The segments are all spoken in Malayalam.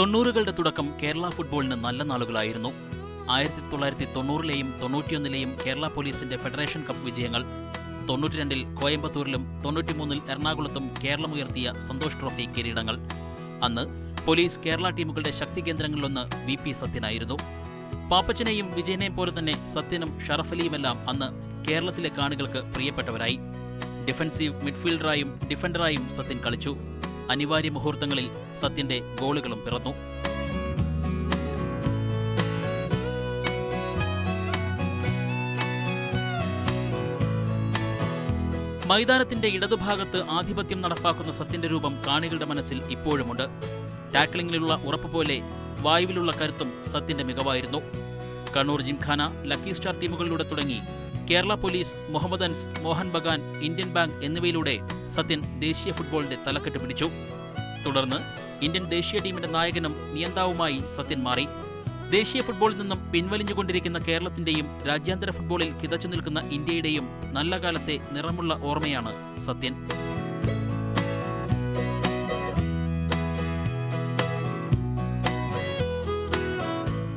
തൊണ്ണൂറുകളുടെ തുടക്കം കേരള ഫുട്ബോളിന് നല്ല നാളുകളായിരുന്നു. ആയിരത്തി തൊള്ളായിരത്തി തൊണ്ണൂറിലെയും തൊണ്ണൂറ്റിയൊന്നിലെയും കേരള പോലീസിന്റെ ഫെഡറേഷൻ കപ്പ് വിജയങ്ങൾ തൊണ്ണൂറ്റിരണ്ടിൽ കോയമ്പത്തൂരിലും തൊണ്ണൂറ്റിമൂന്നിൽ എറണാകുളത്തും കേരളമുയർത്തിയ സന്തോഷ് ട്രോഫി കിരീടങ്ങൾ. അന്ന് പോലീസ് കേരള ടീമുകളുടെ ശക്തി കേന്ദ്രങ്ങളിലൊന്ന് വി പി സത്യനായിരുന്നു. പാപ്പച്ചനെയും വിജയനെയും പോലെ തന്നെ സത്യനും ഷറഫലിയുമെല്ലാം അന്ന് കേരളത്തിലെ കാണികൾക്ക് പ്രിയപ്പെട്ടവരായി. ഡിഫൻസീവ് മിഡ്ഫീൽഡറായും ഡിഫൻഡറായും സത്യൻ കളിച്ചു. അനിവാര്യ മുഹൂർത്തങ്ങളിൽ സത്യന്റെ ഗോളുകളും പിറന്നു. മൈതാനത്തിന്റെ ഇടതുഭാഗത്ത് ആധിപത്യം നടപ്പാക്കുന്ന സത്യന്റെ രൂപം കാണികളുടെ മനസ്സിൽ ഇപ്പോഴുമുണ്ട്. ടാക്ലിംഗിലുള്ള ഉറപ്പ് പോലെ വായുവിലുള്ള കരുത്തും സത്യന്റെ മികവായിരുന്നു. കണ്ണൂർ ജിംഖാന ലക്കി സ്റ്റാർ ടീമുകളിലൂടെ തുടങ്ങി Kerala police Mohammedans Mohun Bagan Indian bank എന്നിവയിലൂടെ സത്യൻ ദേശീയ ഫുട്ബോളിന്റെ തലക്കെട്ട് പിടിച്ചു. തുടർന്ന് ഇന്ത്യൻ ദേശീയ ടീമിന്റെ നായകനും നിയന്താവുമായി സത്യൻ മാറി. ദേശീയ ഫുട്ബോളിൽ നിന്നും പിൻവലിഞ്ഞുകൊണ്ടിരിക്കുന്ന കേരളത്തിന്റെയും രാജ്യാന്തര ഫുട്ബോളിൽ കിതച്ചു നിൽക്കുന്ന ഇന്ത്യയുടെയും നല്ല കാലത്തെ നിറമുള്ള ഓർമ്മയാണ് സത്യൻ.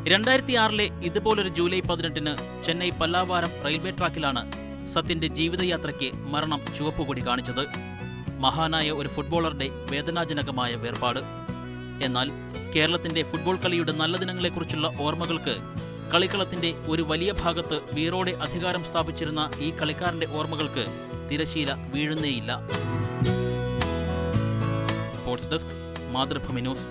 രണ്ടായിരത്തി ആറിലെ ഇതുപോലൊരു ജൂലൈ പതിനെട്ടിന് ചെന്നൈ പല്ലാവാരം റെയിൽവേ ട്രാക്കിലാണ് സത്യന്റെ ജീവിതയാത്രയ്ക്ക് മരണം ചുവപ്പുകൊടി കാണിച്ചത്. മഹാനായ ഒരു ഫുട്ബോളറുടെ വേദനാജനകമായ വേർപാട്. എന്നാൽ കേരളത്തിന്റെ ഫുട്ബോൾ കളിയുടെ നല്ല ദിനങ്ങളെക്കുറിച്ചുള്ള ഓർമ്മകൾക്ക് കളിക്കളത്തിന്റെ ഒരു വലിയ ഭാഗത്ത് വീറോടെ അധികാരം സ്ഥാപിച്ചിരുന്ന ഈ കളിക്കാരന്റെ ഓർമ്മകൾക്ക് തിരശീല വീഴുന്നേയില്ല. Sports desk Mathrubhumi news.